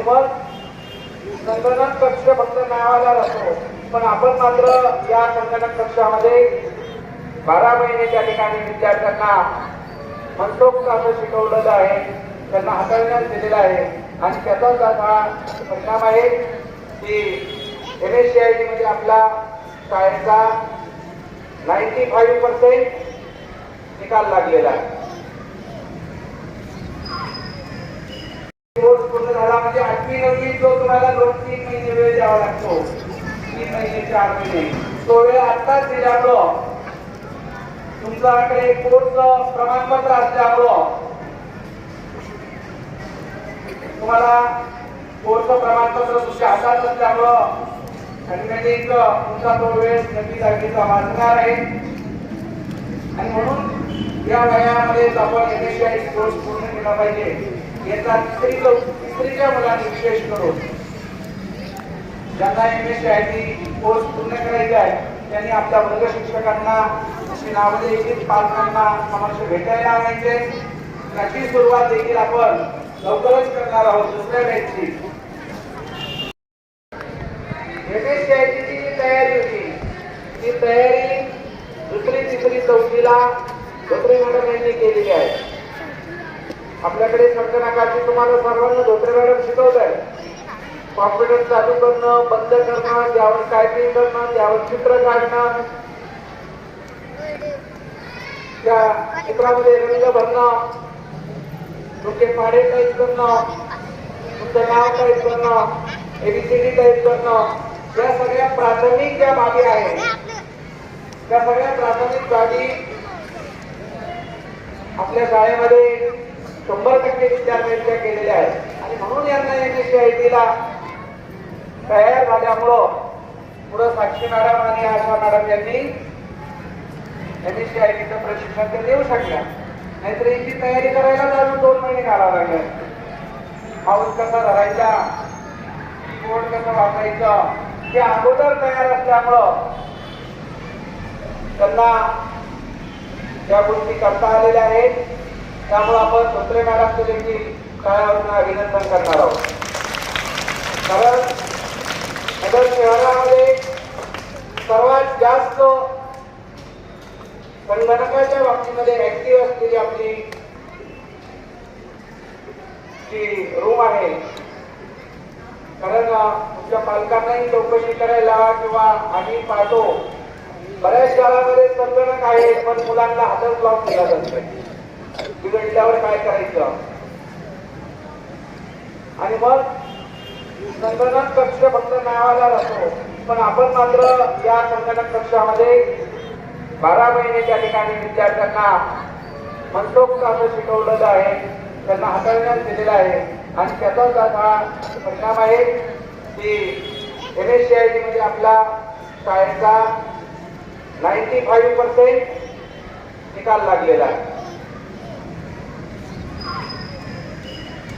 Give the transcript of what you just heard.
सोबत मग संगणक कक्ष फक्त नावाला राहतो पण आपण मात्र या संगणक कक्षामध्ये बारा महिने त्या ठिकाणी विद्यार्थ्यांना मनसोक्त असं शिकवलेलं आहे त्यांना हाताळण्यात दिलेलं आहे. आणि त्याचाच आज हा परिणाम आहे की M S C I T मध्ये आपला शाळेचा नाईन्टी फाईव्ह पर्सेंट निकाल लागलेला आहे कोर्स पूर्ण झाला म्हणजे आठवी नववी जो तुम्हाला दोन तीन महिने वेळ द्यावा लागतो. तीन महिने चार महिने. तो वेळ आत्ताच दिल्यामुळं तुमच्याकडे कोर्स प्रमाणपत्र असल्यामुळं तुम्हाला कोर्स प्रमाणपत्र तुमच्या हातात असल्यामुळं कन्व्हेनिंग तुमचा तो वेळ नक्की जागेचा वाचणार आहे. आणि म्हणून या वयामध्ये आपण एम एस कोर्स पूर्ण केला पाहिजे. याचा तिसरी तिसरीच्या मुलांनी विशेष करून ज्यांना M S I T course पूर्ण करायचा आहे त्यांनी आपल्या वर्ग शिक्षकांना अशी नावं देखील पालकांना समक्ष भेटायला आणायचे त्याची सुरुवात देखील आपण लवकरच करणार आहोत दुसऱ्या बॅचची एम एस सी आय टीची जी तयारी होती ती तयारी दुसरी तिसरी चौथीला धोत्रे मॅडम यांनी केलेली आहे. आपल्याकडे संगणकाची तुम्हाला सर्वांना धोत्रे मॅडम शिकवत आहे कॉम्प्युटर चालू करणं बंद करणं त्यावर टायपिंग करणं त्यावर चित्र काढणं. त्या चित्रामध्ये रंग भरणं. तुमचे पाडे टाईप करणं. तुमचं नाव टाईप करणं. A B C D type करणं. या सगळ्या प्राथमिक ज्या बाबी आहेत त्या सगळ्या प्राथमिक बाबी आपल्या शाळेमध्ये शंभर टक्के विद्यार्थ्यांच्या केलेल्या आहेत. आणि म्हणून यांना एम एस सी आय टीला तयार झाल्यामुळं पुढं साक्षी मॅडम आणि आशा मॅडम यांनी एम एस सी आय टीचं प्रशिक्षण ते देऊ शकल्या. नाहीतर याची तयारी करायला अजून दोन महिने घालावं लागले. हाऊस कसा धरायचा बोर्ड कसं वापरायचं? हे अगोदर तयार असल्यामुळं त्यांना त्या गोष्टी करता आलेल्या आहेत त्यामुळे आपण धोत्रे मॅडमचं देखील तळावरून अभिनंदन करणार आहोत. कारण नगर शहरामध्ये सर्वात जास्त संगणकाच्या बाबतीमध्ये ऍक्टिव्ह असलेली आपली जी रूम आहे कारण अं, तुमच्या पालकांनाही चौकशी करायला किंवा आम्ही पाहतो बऱ्याच शाळांमध्ये संगणक आहे पण मुलांना हातच लावून दिला जात नाही. त्याच्यावर काय करायचं? आणि मग संगणक कक्ष फक्त नावाला राहतो पण आपण मात्र या संगणक कक्षामध्ये बारा महिने त्या ठिकाणी विद्यार्थ्यांना मनसोक्त असं शिकवलेलं आहे. त्यांना हाताळण्यात दिलेलं आहे. आणि त्याचाच हा परिणाम आहे की M S C I T मध्ये आपला शाळेचा नाईन्टी फाईव्ह पर्सेंट निकाल लागलेला आहे.